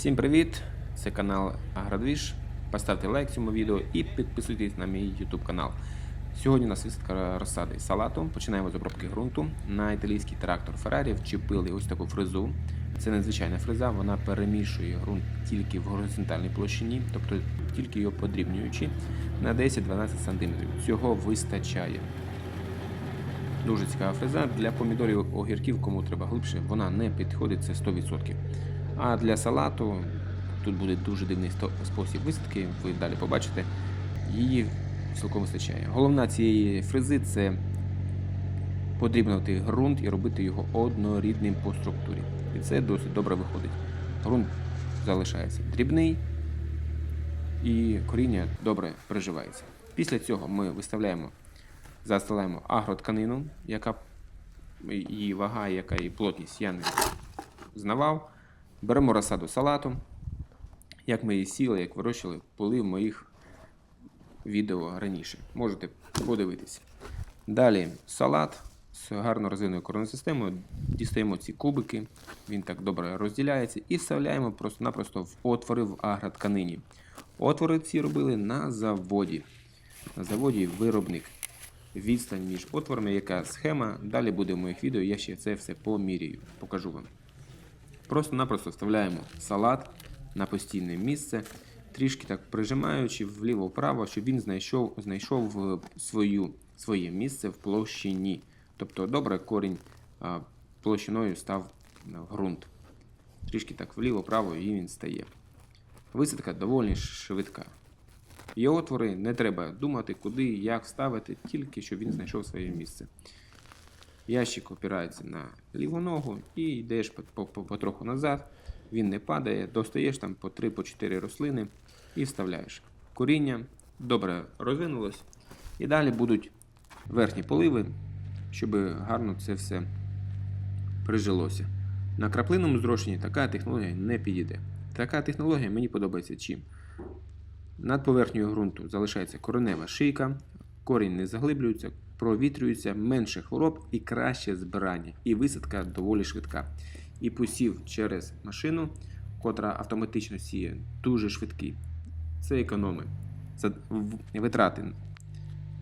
Всім привіт! Це канал Агродвіж. Поставте лайк цьому відео і підписуйтесь на мій YouTube канал. Сьогодні у нас висадка розсади салату. Починаємо з обробки ґрунту. На італійський трактор Ferrari вчепили ось таку фрезу. Це надзвичайна фреза, вона перемішує ґрунт тільки в горизонтальній площині, тобто тільки його подрібнюючи на 10-12 см. Цього вистачає. Дуже цікава фреза. Для помідорів огірків, кому треба глибше, вона не підходить, це 100%. А для салату тут буде дуже дивний спосіб висадки, ви далі побачите. Її цілком вистачає. Головна цієї фрези це подрібнити ґрунт і робити його однорідним по структурі. І це досить добре виходить. Ґрунт залишається дрібний і коріння добре приживається. Після цього ми виставляємо, застилаємо агротканину, яка її вага, яка її плотність я не знавав. Беремо розсаду салату. Як ми її сіли, як вирощували, були в моїх відео раніше. Можете подивитися. Далі салат з гарно розвиненою коронною Дістаємо ці кубики, він так добре розділяється, і вставляємо просто-напросто в отвори в агротканині. Отвори ці робили на заводі. На заводі виробник. Відстань між отворами, яка схема. Далі буде в моїх відео, я ще це все поміряю, покажу вам. Просто-напросто вставляємо салат на постійне місце, трішки так прижимаючи вліво-вправо, щоб він знайшов, знайшов е, свою, своє місце в площині. Тобто добре корінь площиною став ґрунт. Трішки так вліво-вправо і він стає. Висадка доволі швидка. Є отвори, не треба думати, куди як вставити, тільки щоб він знайшов своє місце. Ящик опирається на ліву ногу і йдеш по- по- по- потроху назад. Він не падає, достаєш там по 3-4 рослини і вставляєш. Коріння добре розвинулось. І далі будуть верхні поливи, щоб гарно це все прижилося. На краплинному зрошенні така технологія не підійде. Така технологія мені подобається чим. Над поверхнею ґрунту залишається коренева шийка, корінь не заглиблюється, провітрюється, менше хвороб і краще збирання. І висадка доволі швидка. І посів через машину, котра автоматично сіє, дуже швидкий. Це економить за- витрати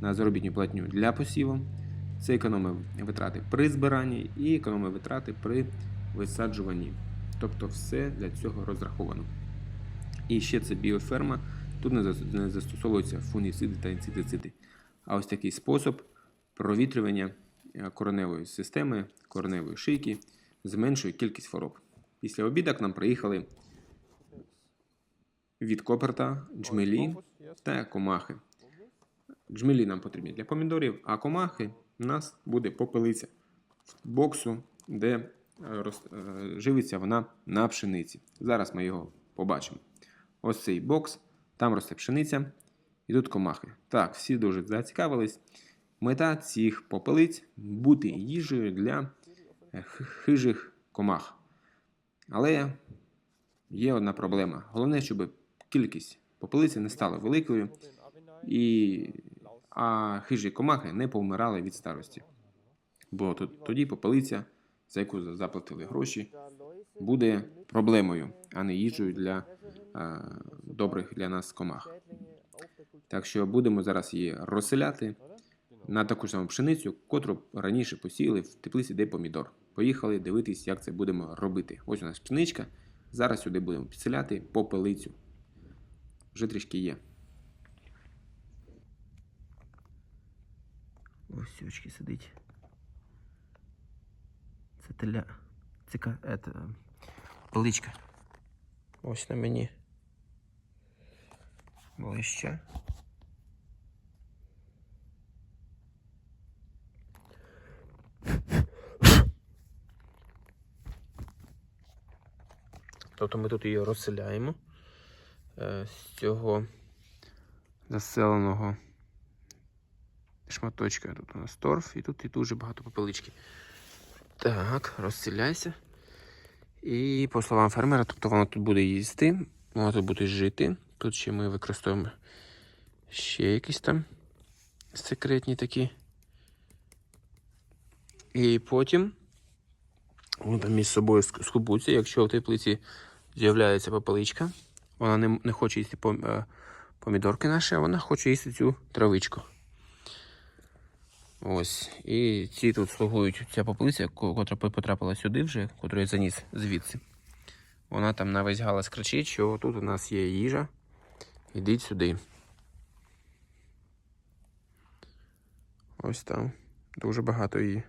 на заробітну платню для посіву. Це економить витрати при збиранні і економить витрати при висаджуванні. Тобто все для цього розраховано. І ще це біоферма. Тут не застосовуються фунгіциди та інсектициди. А ось такий спосіб провітрювання е, кореневої системи, кореневої шийки зменшує кількість хвороб. Після обіду к нам приїхали від коперта, джмелі та комахи. Джмелі нам потрібні для помідорів, а комахи у нас буде попелиця в боксу, де е, рос- е, живиться вона на пшениці. Зараз ми його побачимо. Ось цей бокс, там росте пшениця, і тут комахи. Так, всі дуже зацікавились. Мета цих попелиць бути їжею для е, хижих комах. Але є одна проблема. Головне, щоб кількість попелиці не стала великою, і... а хижі комахи не повмирали від старості. Бо тоді попелиця, за яку заплатили гроші, буде проблемою, а не їжею для е, добрих для нас комах. Так що будемо зараз її розселяти на таку саму пшеницю, котру раніше посіяли в теплиці, де помідор. Поїхали дивитись, як це будемо робити. Ось у нас пшеничка. Зараз сюди будемо підселяти попелицю. Вже трішки є. Ось очки сидить. Це теля. Це ка- ета. Ось на мені. Ближче. Тобто ми тут її розселяємо е, з цього заселеного шматочка. Тут у нас торф і тут і дуже багато попелички. Так, розселяйся. І по словам фермера, тобто воно тут буде їсти, воно тут буде жити. Тут ще ми використовуємо ще якісь там секретні такі. І потім вони там між собою ск- скубуться, якщо в теплиці з'являється попеличка. Вона не, не хоче їсти е, помідорки наші, а вона хоче їсти цю травичку. Ось. І ці тут слугують ця попелиця, котра потрапила сюди вже, котру я заніс звідси. Вона там на весь галас кричить, що тут у нас є їжа. Ідіть сюди. Ось там. Дуже багато її.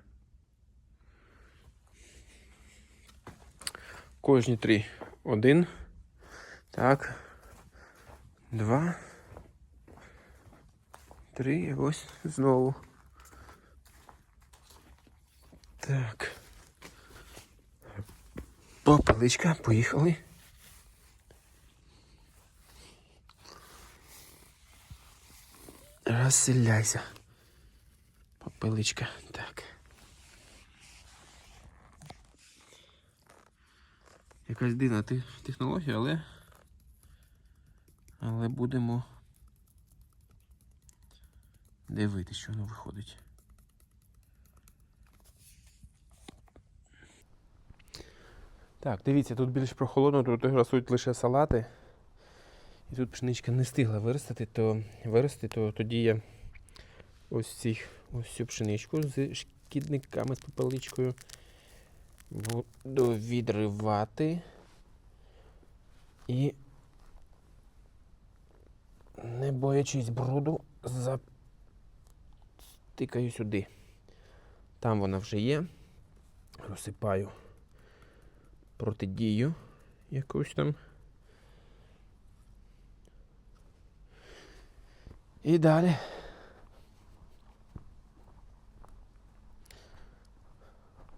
Кожні три. Один. Так. Два. Три. Ось знову. Так. Попеличка, поїхали. Розселяйся. Попеличка. Так. Якась дивна технологія, але. Але будемо дивитися, що воно виходить. Так, дивіться, тут більш прохолодно, тут ростуть лише салати. І тут пшеничка не встигла виростити, то вирости, то тоді я ось цих, ось цю пшеничку з шкідниками з попеличкою буду відривати і не боячись бруду, затикаю сюди. Там вона вже є. Розсипаю протидію якусь там. І далі.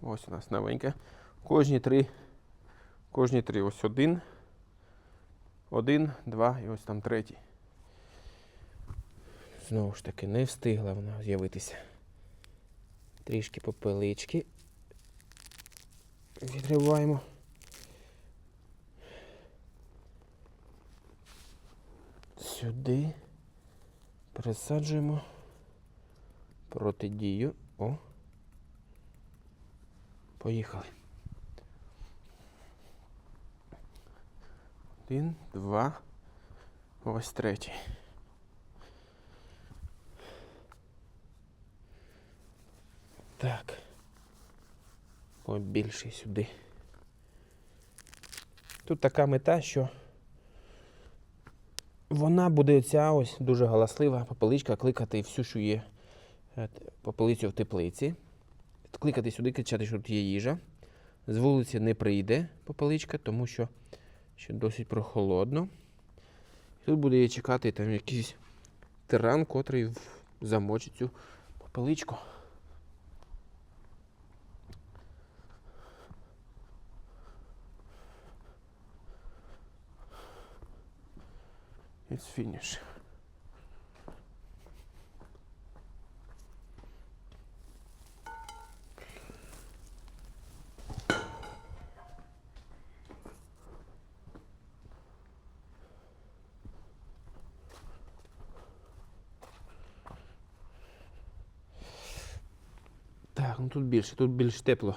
Ось у нас новеньке. Кожні три. Кожні три. Ось один. Один, два і ось там третій. Знову ж таки, не встигла вона з'явитися. Трішки попелички. Відриваємо. Сюди. Пересаджуємо. Протидію. О. Поїхали. Один, два. Ось третій. Так. Побільше сюди. Тут така мета, що вона буде оця ось дуже галаслива попеличка кликати всю, що є е, попелицю в теплиці. Кликати сюди, кричати, що тут є їжа. З вулиці не прийде попеличка, тому що ще досить прохолодно. Тут буде її чекати там якийсь тиран, котрий замочить цю попеличку. It's finish. Так, ну тут більше, тут більш тепло.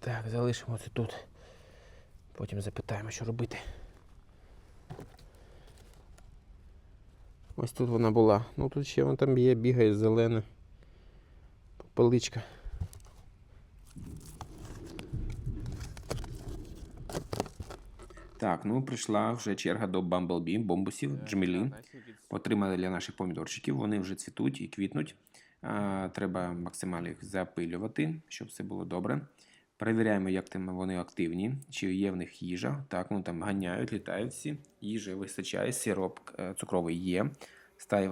Так, залишимо це тут. Потім запитаємо, що робити. Ось тут вона була. Ну тут ще вона там є, бігає зелена попеличка. Так, ну прийшла вже черга до Бамблбі, бомбусів, джмелі. Отримали для наших помідорчиків. Вони вже цвітуть і квітнуть. А, треба максимально їх запилювати, щоб все було добре. Перевіряємо, як там вони активні, чи є в них їжа. Так, вони там ганяють, літають всі. Їжі вистачає, сироп е, цукровий є.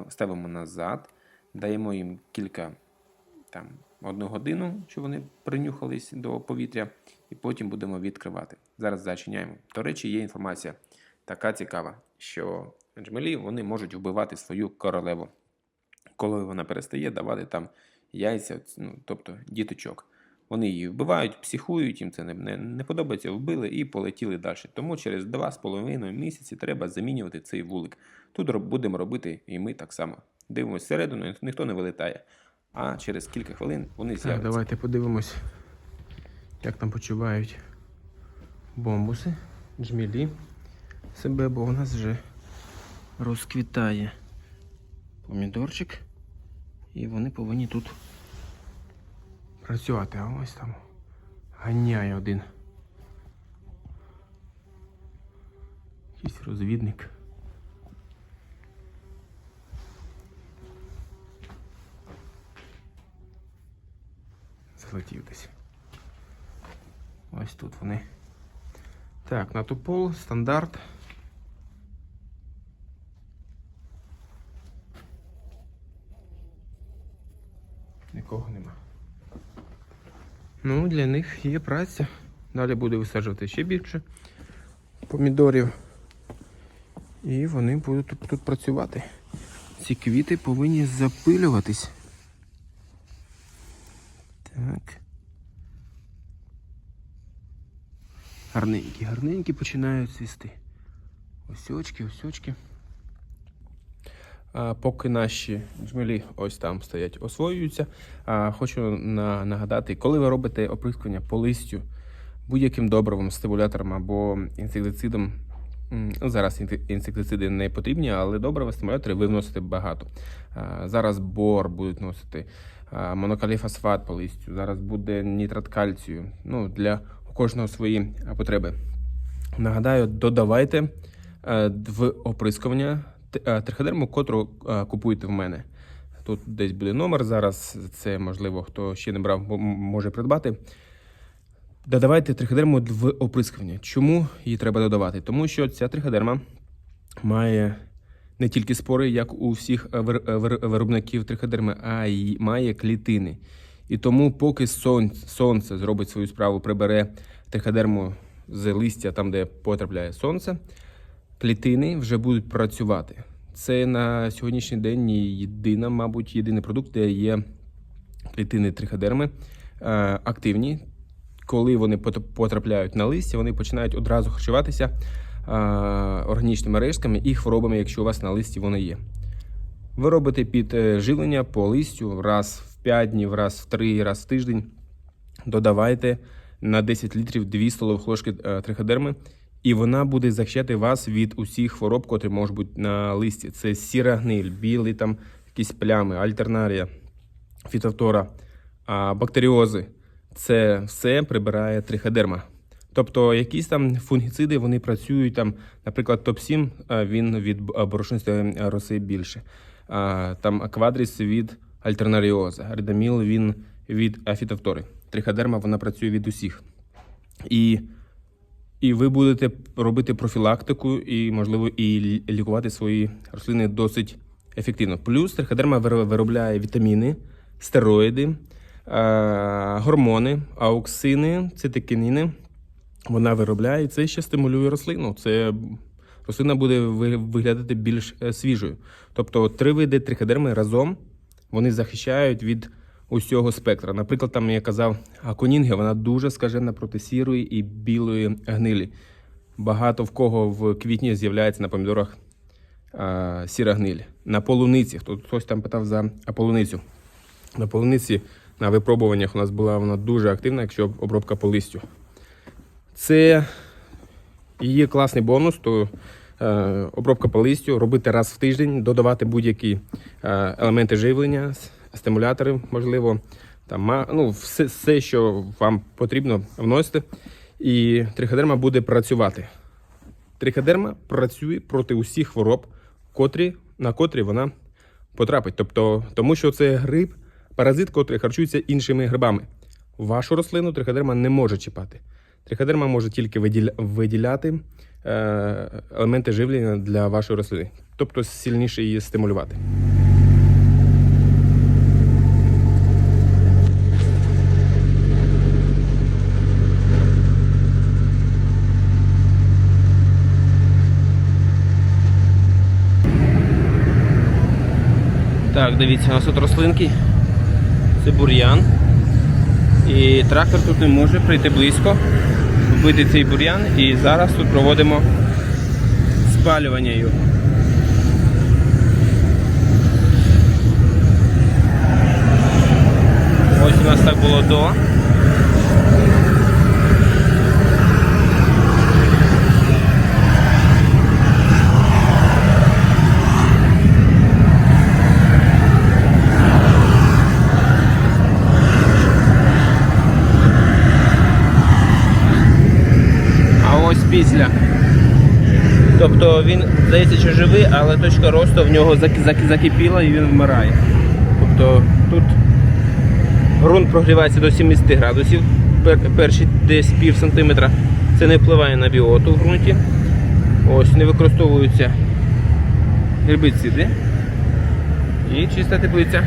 Ставимо назад, даємо їм кілька там одну годину, щоб вони принюхались до повітря, і потім будемо відкривати. Зараз зачиняємо. До речі, є інформація така цікава, що джмелі вони можуть вбивати свою королеву, коли вона перестає давати там яйця, ну, тобто діточок. Вони її вбивають, психують, їм це не, не, не подобається, вбили і полетіли далі. Тому через 2,5 місяці треба замінювати цей вулик. Тут роб- будемо робити і ми так само. Дивимося всередину, ніхто не вилітає. а через кілька хвилин вони з'являться. давайте подивимось, як там почувають бомбуси, джмілі себе, бо у нас вже розквітає помідорчик. І вони повинні тут працювати. А ось там ганяє один. Якийсь розвідник. Залетів десь. Ось тут вони. Так, на тупол стандарт. Нікого нема. Ну, для них є праця. Далі буде висаджувати ще більше помідорів. І вони будуть тут, тут працювати. Ці квіти повинні запилюватись. Так. Гарненькі, гарненькі починають цвісти. Осьочки, осьочки. А, поки наші джмелі ось там стоять, освоюються. А, хочу на, нагадати, коли ви робите оприскування по листю будь-яким добривом, стимулятором або інсектицидом. Зараз інсектициди не потрібні, але добрива, стимулятори ви вносите багато. Зараз бор будуть носити, монокаліфосфат по листю, зараз буде нітрат кальцію. Ну, для у кожного свої потреби. Нагадаю, додавайте е, в оприскування е, триходерму, котру е, купуєте в мене. Тут десь буде номер зараз. Це можливо, хто ще не брав, може придбати. Додавайте триходерму в оприскування. Чому її треба додавати? Тому що ця триходерма має не тільки спори, як у всіх е, вир- е, вир- виробників триходерми, а й має клітини. І тому, поки сонце, зробить свою справу, прибере триходерму з листя там, де потрапляє сонце, клітини вже будуть працювати. Це на сьогоднішній день єдина, мабуть, єдиний продукт, де є клітини триходерми е, активні. Коли вони потрапляють на листя, вони починають одразу харчуватися е, органічними рештками і хворобами, якщо у вас на листі вони є. Ви робите підживлення по листю раз в 5 днів, раз в 3, раз в тиждень. Додавайте на 10 літрів 2 столових ложки е, триходерми, і вона буде захищати вас від усіх хвороб, котрі можуть бути на листі. Це сіра гниль, білі там якісь плями, альтернарія, фітофтора, бактеріози. Це все прибирає триходерма. Тобто якісь там фунгіциди вони працюють там, наприклад, топ-7 він від борошнистої роси більше. Там квадріс від альтернаріоза, редаміл він від афітофтори. Триходерма вона працює від усіх. І, і ви будете робити профілактику і, можливо, і лікувати свої рослини досить ефективно. Плюс триходерма виробляє вітаміни, стероїди, гормони, ауксини, цитокініни. Вона виробляє і це ще стимулює рослину. Це рослина буде виглядати більш е, свіжою. Тобто три види триходерми разом вони захищають від усього спектра. Наприклад, там я казав, аконінги, вона дуже скажена проти сірої і білої гнилі. Багато в кого в квітні з'являється на помідорах а, сіра гниль. На полуниці, хто хтось там питав за полуницю. На полуниці на випробуваннях у нас була вона дуже активна, якщо обробка по листю. Це є класний бонус, то обробка по листю, робити раз в тиждень, додавати будь-які е, елементи живлення, стимулятори, можливо, там, ну, все, все, що вам потрібно вносити. І триходерма буде працювати. Триходерма працює проти усіх хвороб, котрі, на котрі вона потрапить. Тобто, тому що це гриб, паразит, котрий харчується іншими грибами. Вашу рослину триходерма не може чіпати. Триходерма може тільки виділяти е, елементи живлення для вашої рослини, тобто сильніше її стимулювати. Так, дивіться, у нас тут рослинки. Це бур'ян. І трактор тут не може прийти близько, вбити цей бур'ян. І зараз тут проводимо спалювання його. у нас так було до. А ось після. Тобто він здається, що живий, але точка росту в нього зак- зак- закипіла і він вмирає. Тобто тут ґрунт прогрівається до 70 градусів, перші десь пів сантиметра. Це не впливає на біоту в ґрунті. Ось не використовуються гербіциди і чиста теплиця.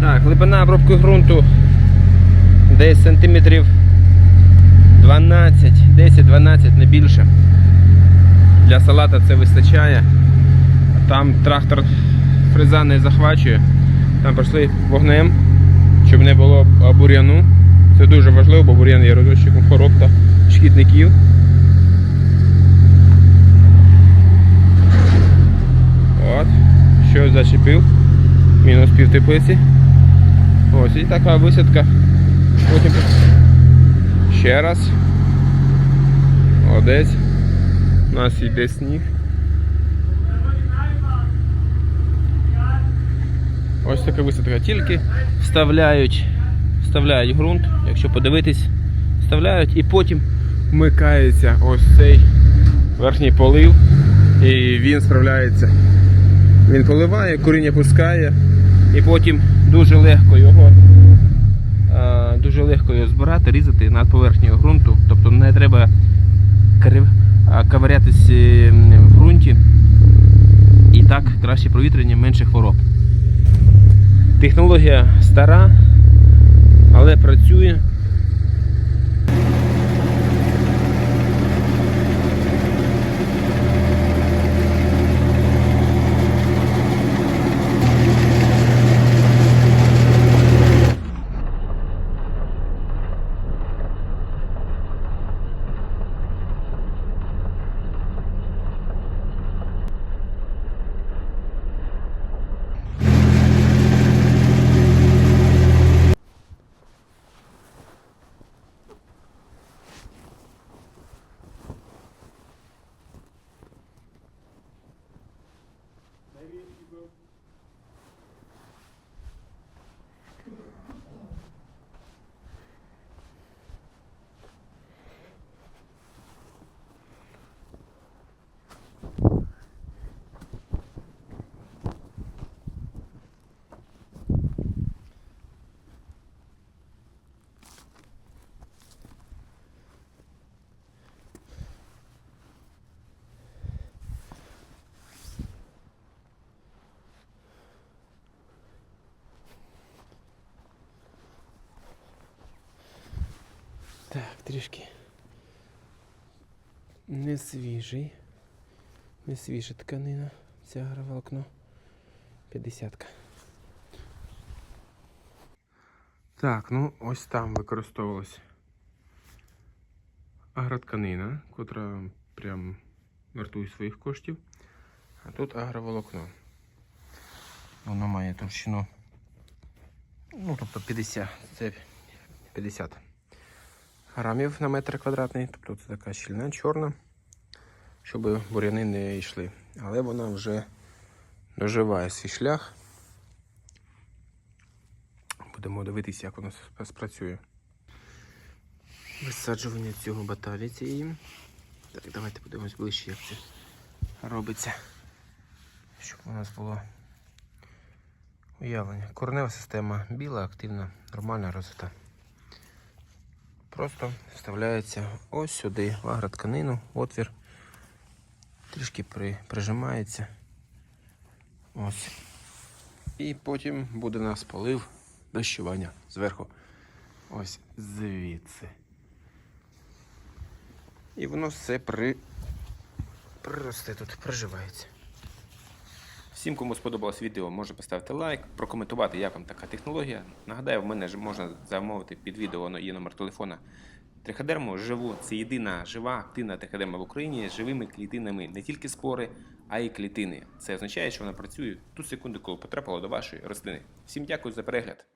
Так, глибина обробки ґрунту десь сантиметрів 12, 10-12, не більше. Для салата це вистачає. Там трактор фреза не захвачує. Там пройшли вогнем, щоб не було бур'яну. Це дуже важливо, бо бур'ян є розвитчиком хвороб та шкідників. От, щось зачепив. Мінус пів теплиці. Ось і така висадка. Потім ще раз. Молодець. У нас йде сніг. Ось така висадка. Тільки вставляють, вставляють ґрунт, якщо подивитись, вставляють і потім вмикається ось цей верхній полив і він справляється. Він поливає, коріння пускає і потім дуже легко його дуже легко його збирати, різати над поверхнею ґрунту. Тобто не треба а, ковирятись е, в ґрунті. І так краще провітрення, менше хвороб. Технологія стара, але працює. Так, трішки. Не свіжий. Не свіжа тканина. Ця агроволокно. 50. Так, ну ось там використовувалась агротканина, котра прям вартує своїх коштів. А тут агроволокно. Воно має товщину. Ну, тобто 50. Це 50 грамів на метр квадратний. Тобто це така щільна чорна, щоб буряни не йшли. Але вона вже доживає свій шлях. Будемо дивитися, як воно спрацює. Висаджування цього баталії цієї. Так, давайте подивимось ближче, як це робиться. Щоб у нас було Уявлення. Коренева система біла, активна, нормальна розвита. Просто вставляється ось сюди, в агротканину, отвір. Трішки при, прижимається. Ось. І потім буде нас полив дощування зверху. Ось звідси. І воно все при... приросте тут, приживається. Всім, кому сподобалось відео, може поставити лайк, прокоментувати, як вам така технологія. Нагадаю, в мене можна замовити під відео, є номер телефона. Триходерму живу. Це єдина жива активна триходерма в Україні з живими клітинами не тільки спори, а й клітини. Це означає, що вона працює ту секунду, коли потрапила до вашої рослини. Всім дякую за перегляд.